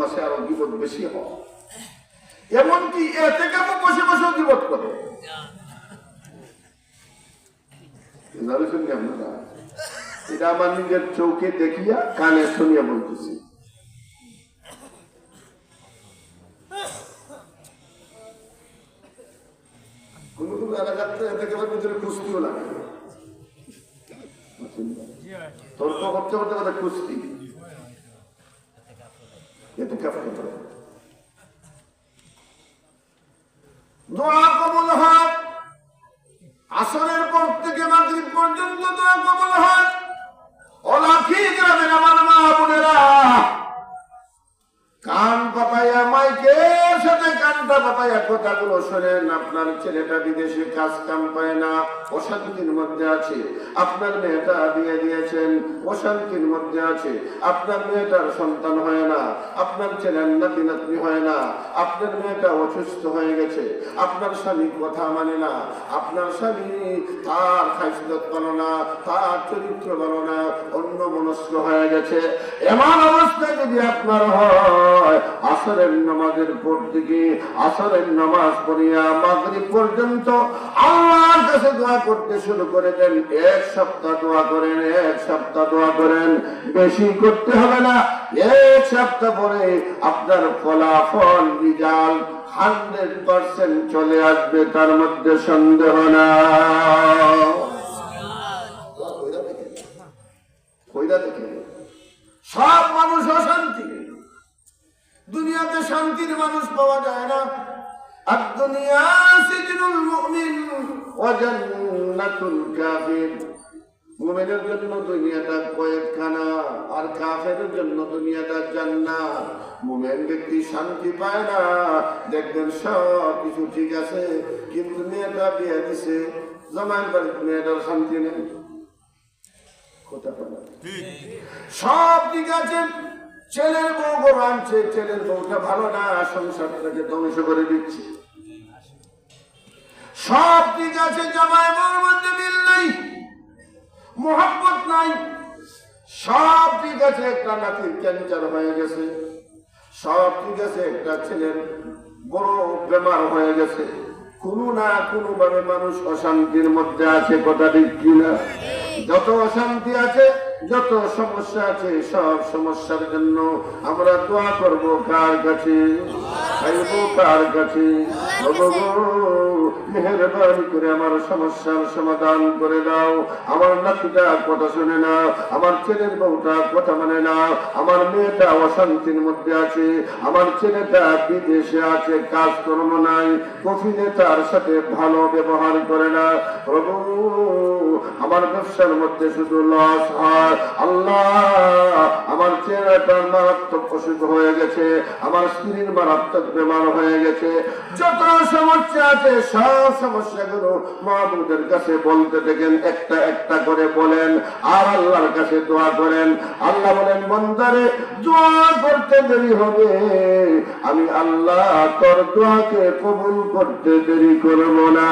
মাসে আরও বিপদ বেশি হয়। এমনকি এতে কেমন বসে বসেও বিপদ করে। আপনারা? এটা আমার নিজের চোখে দেখিয়া কানে শুনিয়া বলতেছি। কোন কোন এলাকাতে এটাকে ভিতরে কুস্তিও লাগে। তর্ক করতে করতে কথা কুস্তি। এতে কাপড় করতে দোয়া কবুল হয় আসরের সাথে কানটা পাপাইয়া কথাগুলো শোনেন, আপনার ছেলেটা বিদেশে কাজ কাম পায় না, অশান্তির মধ্যে আছে। আপনার মেয়েটা বিয়ে দিয়েছেন, অশান্তির মধ্যে আছে। আপনার মেয়েটার সন্তান হয় না, আপনার ছেলের নাতি নাতনি হয় না, আপনার মেয়েটা অসুস্থ হয়ে গেছে, আপনার স্বামী কথা মানে না, আপনার স্বামী তার খাইসলত ভালো না, তার চরিত্র ভালো না অন্য মনস্ক হয়ে গেছে। এমন অবস্থায় যদি আপনার হয় আসরের নামাজের পর থেকে আসরের নামাজ পড়িয়া মাগরিব পর্যন্ত আল্লাহর কাছে দোয়া করতে শুরু করে দেন। এক সপ্তাহ দোয়া করেন, এক সপ্তাহ দোয়া করেন। বেশি করতে হবে না। এক সপ্তাহ পরে আপনার ফলাফল রিজাল্ট হান্ড্রেড পার্সেন্ট চলে আসবে, তার মধ্যে সন্দেহ না সব মানুষ অশান্তি। দুনিয়াতে শান্তির মানুষ পাওয়া যায় না। আর দুনিয়া সিজনুল মুমিন ওয়া জান্নাতুল কাফির। মুমিনের জন্য দুনিয়াটা কয়েকখানা আর কাফের জন্য দুনিয়াটা জান্নাত। মুমিন ব্যক্তি শান্তি পায় না দেখবেন সব কিছু ঠিক আছে কিন্তু মেয়েটা বিয়ে দিছে জমায়ের বাড়িতে মেয়েটার শান্তি নেই। কথা সব ঠিক আছে ছেলের বউ গরু আনছে, ছেলের বউটা ভালো না সংসারটাকে ধ্বংস করে দিচ্ছে। সব ঠিক আছে জামাই বউর মধ্যে মিল নাই মোহাম্মত নাই। সব ঠিক আছে, একটা নাতির ক্যান্সার হয়ে গেছে। সব ঠিক আছে, একটা ছেলের বড় বেমার হয়ে গেছে। কোনো না কোনো ভাবে মানুষ অশান্তির মধ্যে আছে, কথা ঠিক কিনা? যত অশান্তি আছে যত সমস্যা আছে সব সমস্যার জন্য আমরা দোয়া করব কার কাছে? কার কাছে। মেহরবানি করে আমার সমস্যার সমাধান করে দাও। আমার নাতিটা কথা শুনে না, আমার ছেলের বউটা কথা মানে না, আমার মেয়েটা অশান্তির মধ্যে আছে, আমার ছেলেটা বিদেশে আছে কাজ কর্ম নাই কফিলে তার সাথে ভালো ব্যবহার করে না। প্রভু, আমার ব্যবসার মধ্যে শুধু লস হয়। আল্লাহ, আমার চেহারাটার মারাত্মক অসুখ হয়ে গেছে, আমার স্ত্রীর মারাত্মক বেমার হয়ে গেছে। যত সমস্যা আছে সব সমস্যাগুলো মাহবুদের কাছে বলতে থাকেন, একটা একটা করে বলেন, আর আল্লাহর কাছে দোয়া করেন। আল্লাহ বলেন, বন্দারে, দোয়া করতে দেরি হবে। আমি আল্লাহ তোর দোয়াকে কবুল করতে দেরি করব না।